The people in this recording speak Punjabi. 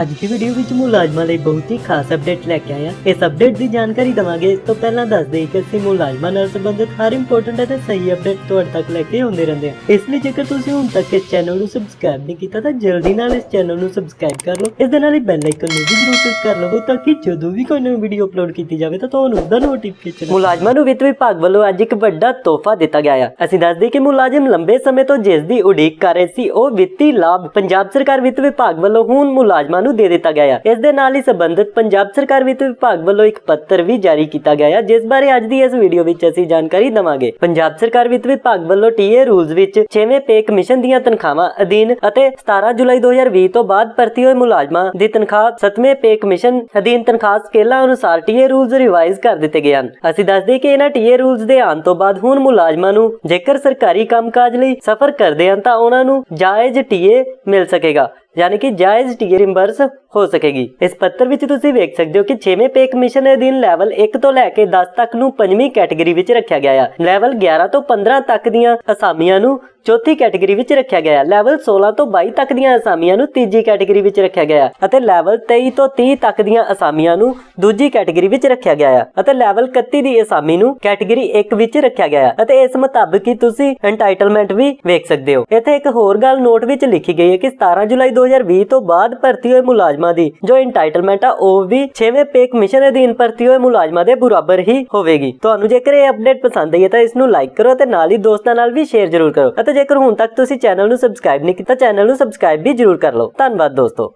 ਅੱਜ ਦੀ ਵੀਡੀਓ ਵਿੱਚ ਮੁਲਾਜ਼ਮਾਂ ਲਈ ਬਹੁਤ ਹੀ ਖਾਸ ਅਪਡੇਟ ਲੈ ਕੇ ਆਏ ਹਾਂ। ਇਸ ਅਪਡੇਟ ਦੀ ਜਾਣਕਾਰੀ ਦਵਾਂਗੇ। ਇਸ ਤੋਂ ਪਹਿਲਾਂ ਦੱਸ ਦੇਈਏ ਕਿ ਅਸੀਂ ਮੁਲਾਜ਼ਮਾਂ ਨਾਲ ਸੰਬੰਧਿਤ ਹਰ ਇੰਪੋਰਟੈਂਟ ਅਤੇ ਸਹੀ ਅਪਡੇਟ ਤੁਹਾਡੇ ਤੱਕ ਲੈ ਕੇ ਆਉਂਦੇ ਰਹਿੰਦੇ ਹਾਂ। ਇਸ ਲਈ ਜੇਕਰ ਤੁਸੀਂ ਹੁਣ ਤੱਕ ਇਸ ਚੈਨਲ ਨੂੰ ਸਬਸਕ੍ਰਾਈਬ ਨਹੀਂ ਕੀਤਾ, ਤਾਂ ਜਲਦੀ ਨਾਲ ਇਸ ਚੈਨਲ ਨੂੰ ਸਬਸਕ੍ਰਾਈਬ ਕਰ ਲਓ। ਇਸ ਦੇ ਨਾਲ ਹੀ ਬੈਲ ਆਈਕਨ ਨੂੰ ਵੀ ਜ਼ਰੂਰ ਪ੍ਰੈਸ ਕਰ ਲਵੋ, ਤਾਂ ਕਿ ਜਦੋਂ ਵੀ ਕੋਈ ਨਵੀਂ ਵੀਡੀਓ ਅਪਲੋਡ ਕੀਤੀ ਜਾਵੇ, ਤਾਂ ਤੁਹਾਨੂੰ ਉਹਦਾ ਨੋਟੀਫਿਕੇਸ਼ਨ ਮੁਲਾਜ਼ਮਾਂ ਨੂੰ ਵਿੱਤ ਵਿਭਾਗ ਵੱਲੋਂ ਅੱਜ ਇੱਕ ਵੱਡਾ ਤੋਹਫਾ ਦਿੱਤਾ ਗਿਆ ਹੈ ਅਸੀਂ ਦੱਸਦੇ ਕਿ ਮੁਲਾਜ਼ਮ ਲੰਬੇ ਸਮੇਂ ਤੋਂ ਜਿਸ ਦੀ ਉਡੀਕ ਕਰ ਰਹੇ ਸੀ, ਉਹ ਵਿੱਤੀ ਲਾਭ ਪੰਜਾਬ ਸਰਕਾਰ ਵਿੱਤ ਵਿਭਾਗ ਵੱਲੋਂ ਹੁਣ ਮੁਲਾਜ਼ਮਾਂ ਨੂੰ ਦੇ ਦਿੱਤਾ ਗਿਆ ਹੈ ਇਸ ਦੇ ਨਾਲ ਹੀ ਸੰਬੰਧਿਤ ਪੰਜਾਬ ਸਰਕਾਰ ਵਿੱਤ ਵਿਭਾਗ ਵੱਲੋਂ ਇੱਕ ਪੱਤਰ ਵੀ ਜਾਰੀ ਕੀਤਾ ਗਿਆ ਹੈ ਜਿਸ ਬਾਰੇ ਅੱਜ ਦੀ ਇਸ ਵੀਡੀਓ ਵਿੱਚ ਅਸੀਂ ਜਾਣਕਾਰੀ ਦਵਾਂਗੇ। ਪੰਜਾਬ ਸਰਕਾਰ ਵਿੱਤ ਵਿਭਾਗ ਵੱਲੋਂ ਟੀਏ ਰੂਲਸ ਵਿੱਚ 6ਵੇਂ ਪੇ ਕਮਿਸ਼ਨ ਦੀਆਂ ਤਨਖਾਹਾਂ ਅਧੀਨ ਅਤੇ 17 ਜੁਲਾਈ 2020 ਤੋਂ ਬਾਅਦ ਭਰਤੀ ਹੋਏ ਮੁਲਾਜ਼ਮਾਂ ਦੀ ਤਨਖਾਹ 7ਵੇਂ ਪੇ ਕਮਿਸ਼ਨ ਅਧੀਨ ਤਨਖਾਹ ਸਕੇਲਾਂ ਅਨੁਸਾਰ ਟੀਏ ਰੂਲਸ ਰਿਵਾਈਜ਼ ਕਰ ਦਿੱਤੇ ਗਏ ਹਨ। ਅਸੀਂ ਦੱਸਦੇ ਕਿ ਇਹਨਾਂ ਟੀਏ ਰੂਲਸ ਦੇ ਆਉਣ ਤੋਂ ਬਾਅਦ ਹੁਣ ਮੁਲਾਜ਼ਮਾਂ ਨੂੰ ਜੇਕਰ ਸਰਕਾਰੀ ਕੰਮਕਾਜ ਲਈ ਸਫ਼ਰ ਕਰਦੇ ਹਨ ਤਾਂ ਉਹਨਾਂ ਨੂੰ ਜਾਇਜ਼ ਟੀਏ ਮਿਲ ਸਕੇਗਾ। ਯਾਨੀ ਕਿ ਜਾਇਜ਼ ਟੀਏ ਰਿੰਬਰਸ ਹੋ ਸਕੇਗੀ। ਇਸ ਪੱਤਰ ਵਿੱਚ ਤੁਸੀਂ ਵੇਖ ਸਕਦੇ ਹੋ ਕਿ 6ਵੇਂ ਪੇ ਕਮਿਸ਼ਨ ਅਧੀਨ ਲੈਵਲ 1 ਤੋਂ ਲੈ ਕੇ 10 ਤੱਕ ਨੂੰ ਪੰਜਵੀਂ ਕੈਟਾਗਰੀ ਵਿੱਚ ਰੱਖਿਆ ਗਿਆ ਹੈ ਲੈਵਲ 11 ਤੋਂ 15 ਤੱਕ ਦੀਆਂ ਅਸਾਮੀਆਂ ਨੂੰ ਚੌਥੀ ਕੈਟਾਗਰੀ ਵਿੱਚ ਰੱਖਿਆ ਗਿਆ ਹੈ ਲੈਵਲ 16 ਤੋਂ 22 ਤੱਕ ਦੀਆਂ ਅਸਾਮੀਆਂ ਨੂੰ ਤੀਜੀ ਕੈਟਾਗਰੀ ਵਿੱਚ ਰੱਖਿਆ ਗਿਆ ਹੈ ਅਤੇ ਲੈਵਲ 23 ਤੋਂ 30 ਤੱਕ ਦੀਆਂ ਅਸਾਮੀਆਂ ਨੂੰ ਦੂਜੀ ਕੈਟਾਗਰੀ ਵਿੱਚ ਰੱਖਿਆ ਗਿਆ ਹੈ ਅਤੇ ਲੈਵਲ 31 ਦੀ ਅਸਾਮੀ ਨੂੰ ਕੈਟਾਗਰੀ 1 ਵਿੱਚ ਰੱਖਿਆ ਗਿਆ ਹੈ ਅਤੇ ਇਸ ਮੁਤਾਬਕ ਹੀ ਤੁਸੀਂ ਐਂਟਾਈਟਲਮੈਂਟ ਵੀ ਵੇਖ ਸਕਦੇ ਹੋ। ਇੱਥੇ ਇੱਕ ਹੋਰ ਗੱਲ ਨੋਟ ਵਿੱਚ ਲਿਖੀ ਗਈ ਹੈ ਕਿ 17 ਜੁਲਾਈ 2020 ਤੋਂ ਬਾਅਦ ਭਰਤੀ ਹੋਏ ਮੁਲਾਜ਼ਮਾਂ ਦੀ, ਜੋ ਐਂਟਾਈਟਲਮੈਂਟ ਆ, ਉਹ ਵੀ 6ਵੇਂ ਪੇ ਕਮਿਸ਼ਨ ਅਧੀਨ ਭਰਤੀ ਹੋਏ ਮੁਲਾਜ਼ਮਾਂ ਦੇ ਬਰਾਬਰ ਹੀ ਹੋਵੇਗੀ। ਤੁਹਾਨੂੰ ਜੇਕਰ ਇਹ ਅਪਡੇਟ ਪਸੰਦ ਆਈ ਹੈ ਤਾਂ ਇਸ ਨੂੰ ਲਾਈਕ ਕਰੋ ਤੇ ਨਾਲ ਹੀ ਦੋਸਤਾਂ ਨਾਲ ਵੀ ਸ਼ੇਅਰ ਜ਼ਰੂਰ ਕਰੋ। ਅਤੇ ਜੇਕਰ ਹੁਣ ਤੱਕ ਤੁਸੀਂ ਚੈਨਲ ਨੂੰ ਸਬਸਕ੍ਰਾਈਬ ਨਹੀਂ ਕੀਤਾ ਚੈਨਲ ਨੂੰ ਸਬਸਕ੍ਰਾਈਬ ਵੀ ਜ਼ਰੂਰ ਕਰ ਲਓ। ਧੰਨਵਾਦ ਦੋਸਤੋ।